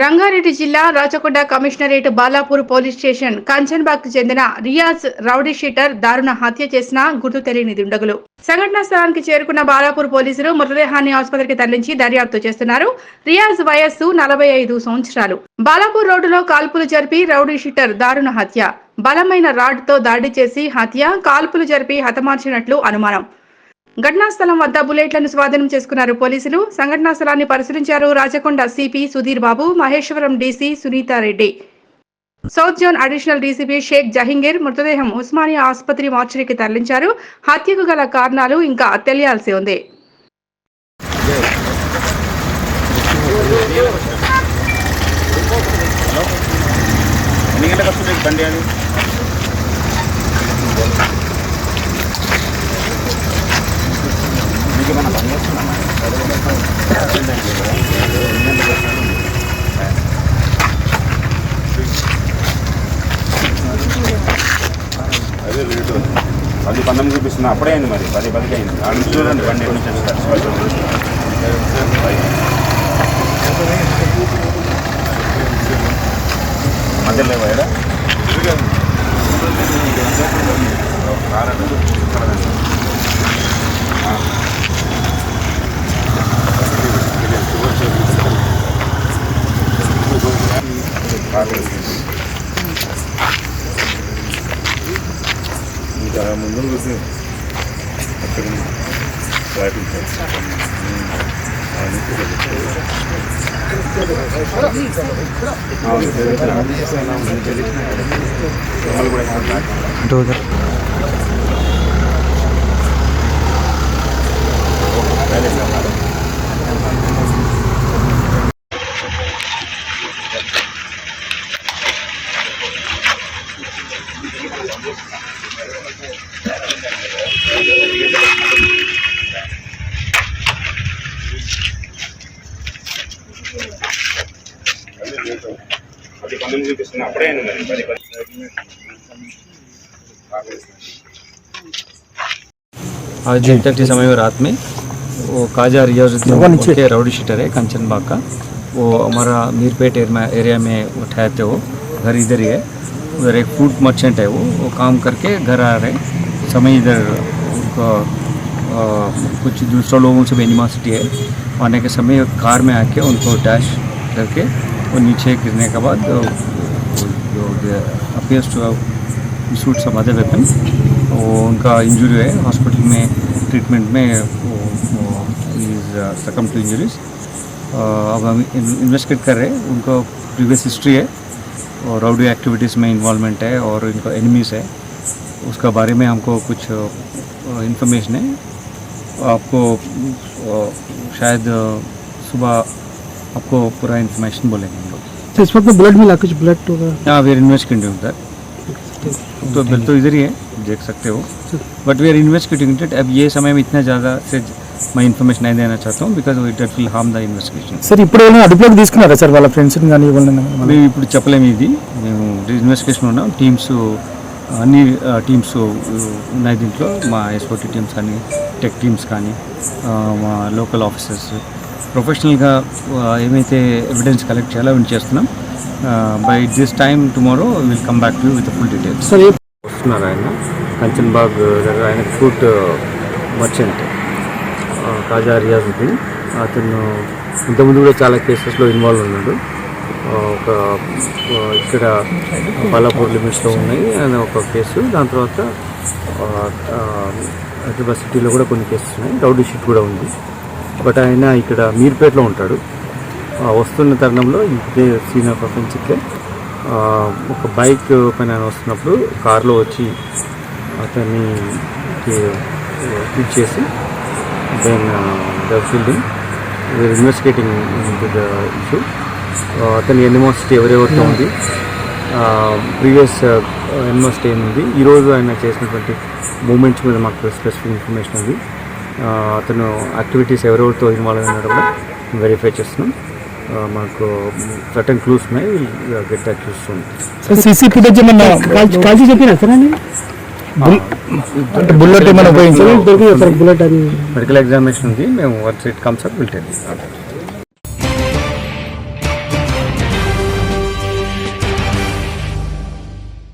రంగారెడ్డి జిల్లా Rachakonda commissionerate Balapur police station Kanchanbagh చెందిన Riyaz rowdy sheeter దారుణ హత్య చేసిన గుర్తు తెలియని దుండగులు సంఘటనా స్థలానికి చేరుకున్న బాలాపూర్ పోలీసులు మృతదేహాన్ని ఆసుపత్రికి తరలించి దర్యాప్తు చేస్తున్నారు. రియాజ్ వయస్సు నలభై ఐదు సంవత్సరాలు. బాలాపూర్ రోడ్డులో కాల్పులు జరిపి రౌడీ షీటర్ దారుణ హత్య. బలమైన రాడ్తో దాడి చేసి హత్య కాల్పులు జరిపి హతమార్చినట్లు అనుమానం. ఘటనా స్థలం వద్ద బుల్లెట్లను స్వాధీనం చేసుకున్నారు పోలీసులు. సంఘటనా స్థలాన్ని పరిశీలించారు Rachakonda CP Sudheer Babu Maheshwaram DC Sunitha Reddy south zone additional DCP Shaik Jahangir మృతదేహం ఉస్మానియా ఆసుపత్రి మార్చరీకి తరలించారు. హత్యకు గల కారణాలు ఇంకా తెలియాల్సి ఉంది. ఎన్ని గంటలకు వస్తుంది బండి అది? మీకు పని చేస్తున్నామా అదే లేటు పది పంతొమ్మిది చూపిస్తున్నా అప్పుడే అయింది మరి పది పదికి అయింది ఆడ నుంచి చూడండి బండి నుంచి మధ్యలో లేవా ఈడ? ఇంకా ముందు చూసి అక్కడ అవును. పది పంతొమ్మిది చూపిస్తున్నా అప్పుడే అయింది మరి పది పది आज दिन तक के समय में रात में वो काजा रियाजुद्दीन के राउडी शीटर है कंचन बाग का वो हमारा मीरपेट एरिया एरिया में उठाए थे वो घर इधर ही है उधर एक फ़ूड मर्चेंट है वो वो काम करके घर आ रहे समय इधर उनको कुछ दूसरों लोगों से भी एनिमासिटी है। आने के समय कार में आके उनको डैश करके वो नीचे गिरने के बाद appears to shoot some other weapon वो उनका इंजरी है। हॉस्पिटल में ट्रीटमेंट में सकम टू इंजरीज अब हम इन्वेस्टिगेट कर रहे हैं। उनका प्रीवियस हिस्ट्री है। और राउडी एक्टिविटीज़ में इन्वॉलमेंट है और इनका एनिमीज़ है। उसका बारे में हमको कुछ इंफॉर्मेशन है। आपको शायद सुबह आपको पूरा इन्फॉर्मेशन बोलेंगे हम लोग। तो इस वक्त ब्लड मिला कुछ ब्लड वगैरह हाँ वी आर इन्वेस्टिगेटिंग दैट तो बिल तो इधर ही है देख सकते हो। बट वी आर इन्वेस्टिगेटिंग अब ये समय में इतना ज़्यादा से మై ఇన్ఫర్మేషన్ ఏదైనా చేస్తాం because it will harm the investigation sir ఇప్పుడు ఏమైనా అదుపులోకి తీసుకున్నారా సార్ వాళ్ళ ఫ్రెండ్స్ కానీ మేము ఇప్పుడు చెప్పలేము ఇది. మేము ఇన్వెస్టిగేషన్ ఉన్నాం. టీమ్స్ అన్ని టీమ్స్ ఉన్నాయి దీంట్లో. మా ఎస్పోర్టీ టీమ్స్ కానీ టెక్ టీమ్స్ కానీ మా లోకల్ ఆఫీసర్స్ ప్రొఫెషనల్గా ఏమైతే ఎవిడెన్స్ కలెక్ట్ చేయాలో అవి చేస్తున్నాం. By this time tomorrow will come back to with full details వస్తున్నారు ఆయన కంచన్బాగ్ దగ్గర ఆయన ఫ్రూట్ మర్చెంట్ కాజా రియాజుద్దీన్ అతను ఇంతకుముందు కూడా చాలా కేసెస్లో ఇన్వాల్వ్ ఉన్నాడు. ఒక ఇక్కడ బాలాపూర్ లిమిట్స్లో ఉన్నాయి అనే ఒక కేసు. దాని తర్వాత హైదరాబాద్ సిటీలో కూడా కొన్ని కేసెస్ ఉన్నాయి. రౌడీ షీట్ కూడా ఉంది. బట్ ఆయన ఇక్కడ మీర్పేటలో ఉంటాడు. వస్తున్న తరుణంలో ఇదే సీన్ ఆఫ్ అఫెన్స్ ఒక బైక్ పైన ఆయన వస్తున్నప్పుడు కారులో వచ్చి అతన్ని హిట్ చేసి then the fielding we're investigating the issue అతని ఎనిమాసిటీ ఎవరెవరితో ఉంది? ప్రీవియస్ ఎనిమాసిటీ ఏముంది? ఈరోజు ఆయన చేసినటువంటి మూమెంట్స్ మీద మాకు స్పెసిఫిక్ ఇన్ఫర్మేషన్ ఉంది. అతను యాక్టివిటీస్ ఎవరెవరితో ఇన్వాల్వ్ అయినాడో కూడా వెరిఫై చేస్తున్నాం. మాకు సర్టన్ క్లూస్ ఉన్నాయి. Get that clues sir CC footage ఏమన్నా కాల్చి చెప్పినా సార్ అంటే బుల్లెట్ ఏమైనా సార్ బుల్లెట్ అది మెడికల్ ఎగ్జామినేషన్ ఉంది. మేము work it comes up will tell